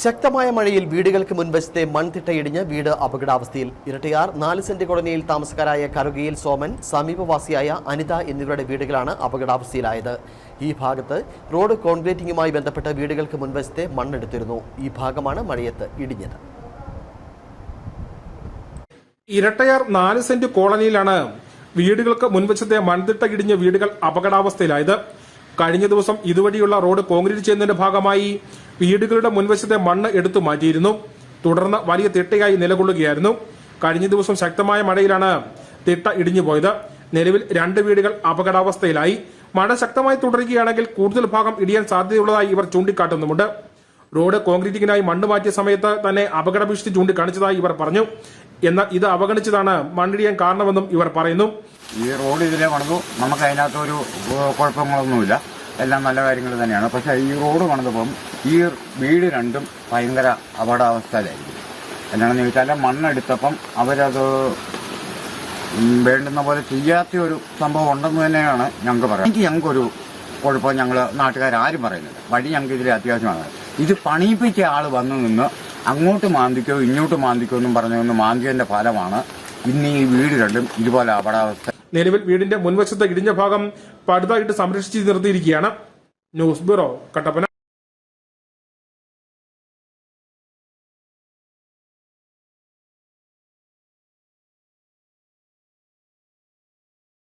ശക്തമായ മഴയിൽ വീടുകൾക്ക് മുൻവശത്തെ മൺതിട്ടയിടിഞ്ഞ് വീട് അപകടാവസ്ഥയിൽ ഇരട്ടയാർ നാല് സെന്റ് കോളനിയിൽ താമസക്കാരായ കറുകയിൽ സോമൻ സമീപവാസിയായ അനിത എന്നിവരുടെ വീടുകളാണ് അപകടാവസ്ഥയിലായത്. ഈ ഭാഗത്ത് റോഡ് കോൺക്രീറ്റിംഗുമായി ബന്ധപ്പെട്ട് വീടുകൾക്ക് മുൻവശത്തെ മണ്ണെടുത്തിരുന്നു. ഈ ഭാഗമാണ് മഴയത്ത് ഇടിഞ്ഞത്. ഇരട്ടയാർ നാല് സെന്റ് കോളനിയിലാണ് വീടുകൾക്ക് മുൻവശത്തെ മൺതിട്ട ഇടിഞ്ഞ വീടുകൾ അപകടാവസ്ഥയിലായത്. കഴിഞ്ഞ ദിവസം ഇതുവഴിയുള്ള റോഡ് കോൺക്രീറ്റ് ചെയ്യുന്നതിന്റെ ഭാഗമായി വീടുകളുടെ മുൻവശത്തെ മണ്ണ് എടുത്തു മാറ്റിയിരുന്നു. തുടർന്ന് വലിയ തിട്ടയായി നിലകൊള്ളുകയായിരുന്നു. കഴിഞ്ഞ ദിവസം ശക്തമായ മഴയിലാണ് തിട്ട ഇടിഞ്ഞുപോയത്. നിലവിൽ രണ്ട് വീടുകൾ അപകടാവസ്ഥയിലായി. മഴ ശക്തമായി തുടരുകയാണെങ്കിൽ കൂടുതൽ ഭാഗം ഇടിയാൻ സാധ്യതയുള്ളതായി ഇവർ ചൂണ്ടിക്കാട്ടുന്നുമുണ്ട്. റോഡ് കോൺക്രീറ്റിങ്ങിനായി മണ്ണ് മാറ്റിയ സമയത്ത് തന്നെ അപകട ഭീഷണി ചൂണ്ടിക്കാണിച്ചതായി ഇവർ പറഞ്ഞു. എന്നാൽ ഇത് അവഗണിച്ചതാണ് മണ്ണിടിയാൻ കാരണമെന്നും ഇവർ പറയുന്നു. ഈ റോഡ് ഇതിലെ പണിതു നമുക്ക് അതിനകത്ത് ഒരു കുഴപ്പങ്ങളൊന്നുമില്ല. എല്ലാം നല്ല കാര്യങ്ങൾ തന്നെയാണ്. പക്ഷേ ഈ റോഡ് പണിതപ്പം ഈ വീട് രണ്ടും ഭയങ്കര അപകടാവസ്ഥയിലായിരിക്കും. എന്നാണെന്ന് ചോദിച്ചാൽ മണ്ണെടുത്തപ്പം അവരത് വേണ്ടുന്ന പോലെ ചെയ്യാത്ത ഒരു സംഭവം ഉണ്ടെന്ന് തന്നെയാണ് ഞങ്ങൾക്ക് പറയുന്നത് എനിക്ക് ഞങ്ങൾക്കൊരു കുഴപ്പം ഞങ്ങൾ നാട്ടുകാരും പറയുന്നില്ല. വഴി ഞങ്ങൾക്ക് ഇതിൽ അത്യാവശ്യമാണ്. ഇത് പണിയിപ്പിച്ച ആൾ വന്നു നിന്ന് അങ്ങോട്ട് മാന്തിക്കോ ഇങ്ങോട്ട് മാന്തിക്കോ എന്നും പറഞ്ഞു മാന്തിയതിന്റെ ഫലമാണ് ഇന്ന് ഈ വീട് രണ്ടും ഇതുപോലെ അപടാവസ്ഥ. നിലവിൽ വീടിന്റെ മുൻവശത്തെ ഇടിഞ്ഞ ഭാഗം പടുതായിട്ട് സംരക്ഷിച്ച് നിർത്തിയിരിക്കുകയാണ്. News bureau Kattappana.